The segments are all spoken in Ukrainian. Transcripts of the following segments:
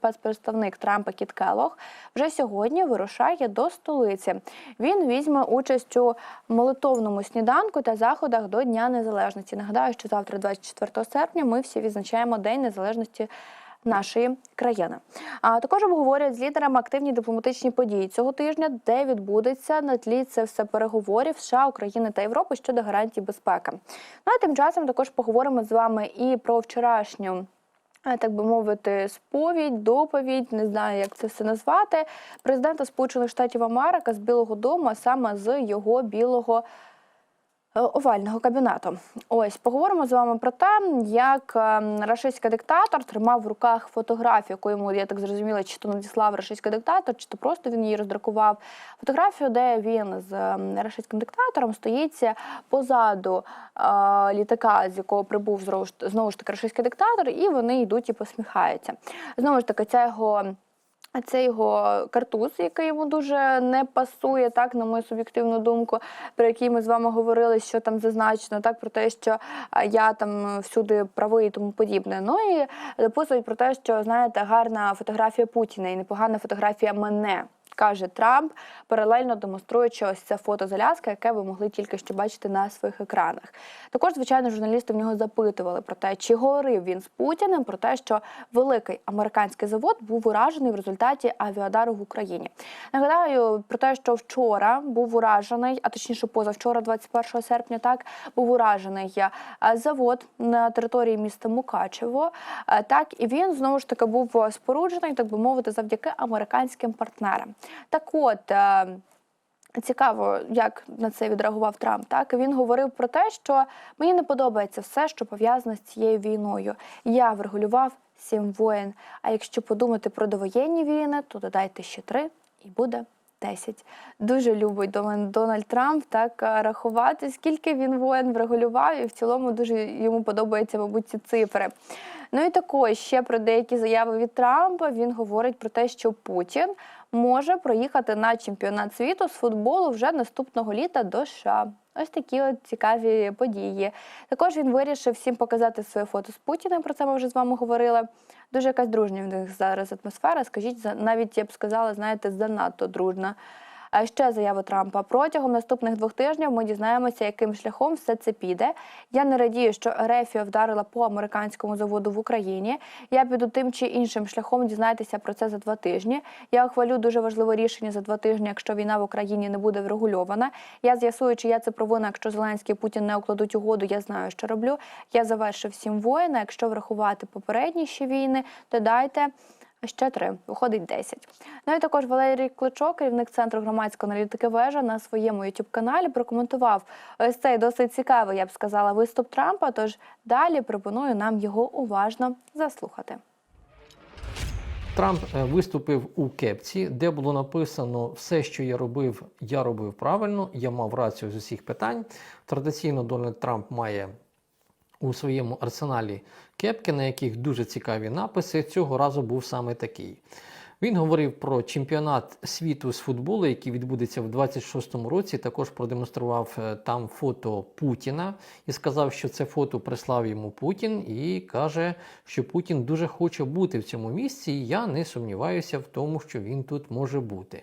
спецпредставник Трампа Кіт Келлог вже сьогодні вирушає до столиці. Він візьме участь у молитовному сніданку та заходах до Дня Незалежності. Нагадаю, що завтра, 24 серпня, ми всі відзначаємо День Незалежності. Нашої країни а також обговорять з лідерами активні дипломатичні події цього тижня, де відбудеться на тлі це все переговорів США, України та Європи щодо гарантій безпеки. Ну а тим часом також поговоримо з вами і про вчорашню. Е, Так би мовити, сповідь, доповідь, не знаю, як це все назвати. Президента Сполучених Штатів Америки з Білого Дому, а саме з його білого овального кабінету. Ось поговоримо з вами про те, як е, рашистський диктатор тримав в руках фотографію, яку йому я так зрозуміла, чи то надіслав рашистський диктатор, чи то просто він її роздрукував. Фотографію, де він з е, рашистським диктатором стоїть позаду е, літака, з якого прибув знову ж таки рашистський диктатор, і вони йдуть і посміхаються. Знову ж таки, ця його. А це його картуз, який йому дуже не пасує, так на мою суб'єктивну думку, про який ми з вами говорили, що там зазначено, так про те, що я там всюди правий і тому подібне. Ну і дописують про те, що знаєте, гарна фотографія Путіна і непогана фотографія мене. Каже Трамп, паралельно демонструючи ось це фото з Аляски, яке ви могли тільки що бачити на своїх екранах. Також, звичайно, журналісти в нього запитували про те, чи говорив він з Путіним про те, що великий американський завод був уражений в результаті авіадару в Україні. Нагадаю про те, що вчора був уражений, а точніше позавчора, 21 серпня, так був уражений е, завод на території міста Мукачево. Е, Так і він знову ж таки був споруджений, так би мовити, завдяки американським партнерам. Так от. е, Цікаво, як на це відреагував Трамп. Так він говорив про те, що мені не подобається все, що пов'язане з цією війною. Я врегулював сім воєн. А якщо подумати про довоєнні війни, то додайте ще три і буде 10. Дуже любить Дональд Трамп так е, рахувати, скільки він воєн врегулював, і в цілому дуже йому подобаються, мабуть, ці цифри. Ну і також ще про деякі заяви від Трампа. Він говорить про те, що Путін може проїхати на чемпіонат світу з футболу вже наступного літа до США. Ось такі от цікаві події. Також він вирішив всім показати своє фото з Путіним. Про це ми вже з вами говорили. Дуже якась дружня в них зараз атмосфера. Скажіть, навіть я б сказала, знаєте, занадто дружна. А ще заява Трампа протягом наступних двох тижнів ми дізнаємося, яким шляхом все це піде. Я не радію, що Ерефія вдарила по американському заводу в Україні. Я піду тим чи іншим шляхом дізнайтеся про це за два тижні. Я ухвалю дуже важливе рішення за два тижні, якщо війна в Україні не буде врегульована. Я з'ясую, чи я це провина, якщо Зеленський і Путін не укладуть угоду. Я знаю, що роблю. Я завершив сім воїн. а Якщо врахувати попередні ще війни, то дайте. Ще три, виходить 10. Ну і також Валерій Кличок, керівник центру громадської аналітики вежа, на своєму youtube каналі прокоментував ось цей досить цікавий, я б сказала, виступ Трампа. Тож далі пропоную нам його уважно заслухати. Трамп е, виступив у кепці, де було написано все, що я робив, я робив правильно, я мав рацію з усіх питань. Традиційно Дональд Трамп має у своєму арсеналі кепки, на яких дуже цікаві написи. Цього разу був саме такий. Він говорив про чемпіонат світу з футболу, який відбудеться в 26-му році. Також продемонстрував е, там фото Путіна і сказав, що це фото прислав йому Путін, і каже, що Путін дуже хоче бути в цьому місці. І я не сумніваюся в тому, що він тут може бути.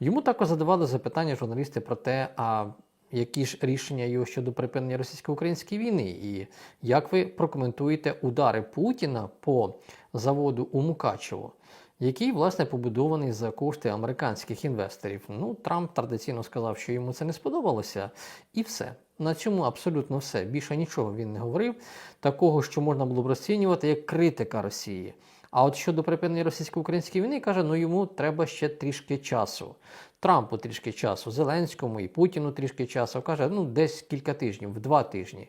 Йому також задавали запитання журналісти про те, а які ж рішення його щодо припинення російсько-української війни, і як ви прокоментуєте удари Путіна по заводу у Мукачево, який власне побудований за кошти американських інвесторів? Ну, Трамп традиційно сказав, що йому це не сподобалося, і все. На цьому абсолютно все. Більше нічого він не говорив. Такого, що можна було б розцінювати як критика Росії. А от щодо припинення російсько-української війни, каже, ну йому треба ще трішки часу. Трампу трішки часу, Зеленському і Путіну трішки часу. Каже, ну десь кілька тижнів, в два тижні.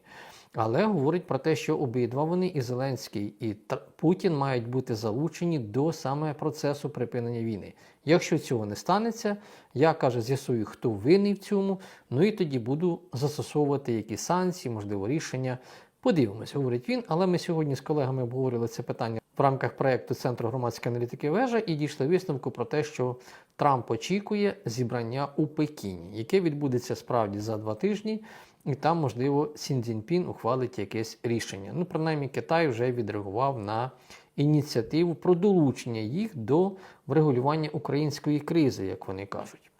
Але говорить про те, що обидва вони, і Зеленський, і Путін мають бути залучені до саме процесу припинення війни. Якщо цього не станеться, я каже, з'ясую, хто винний в цьому. Ну і тоді буду застосовувати якісь санкції, можливо, рішення. Подивимось, говорить він. Але ми сьогодні з колегами обговорили це питання в рамках проєкту Центру громадської аналітики вежа і дійшли висновку про те, що Трамп очікує зібрання у Пекіні, яке відбудеться справді за два тижні, і там, можливо, Сін Цзіньпін ухвалить якесь рішення. Ну, принаймні, Китай вже відреагував на ініціативу про долучення їх до врегулювання української кризи, як вони кажуть.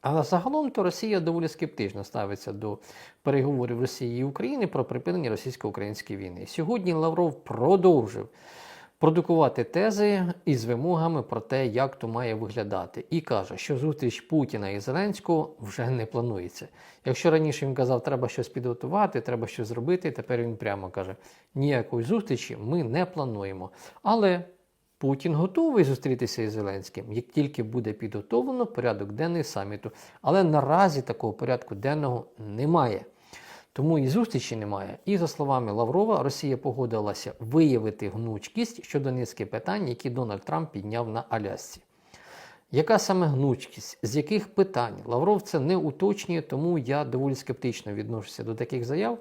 Але загалом то Росія доволі скептично ставиться до переговорів Росії і України про припинення російсько-української війни. Сьогодні Лавров продовжив продукувати тези із вимогами про те, як то має виглядати, і каже, що зустріч Путіна і Зеленського вже не планується. Якщо раніше він казав, треба щось підготувати, треба щось зробити, тепер він прямо каже: ніякої зустрічі ми не плануємо. Але Путін готовий зустрітися із Зеленським, як тільки буде підготовлено порядок денний саміту. Але наразі такого порядку денного немає. Тому і зустрічі немає. І за словами Лаврова, Росія погодилася виявити гнучкість щодо низки питань, які Дональд Трамп підняв на Алясці. Яка саме гнучкість? З яких питань? Лавров це не уточнює, тому я доволі скептично відношуся до таких заяв.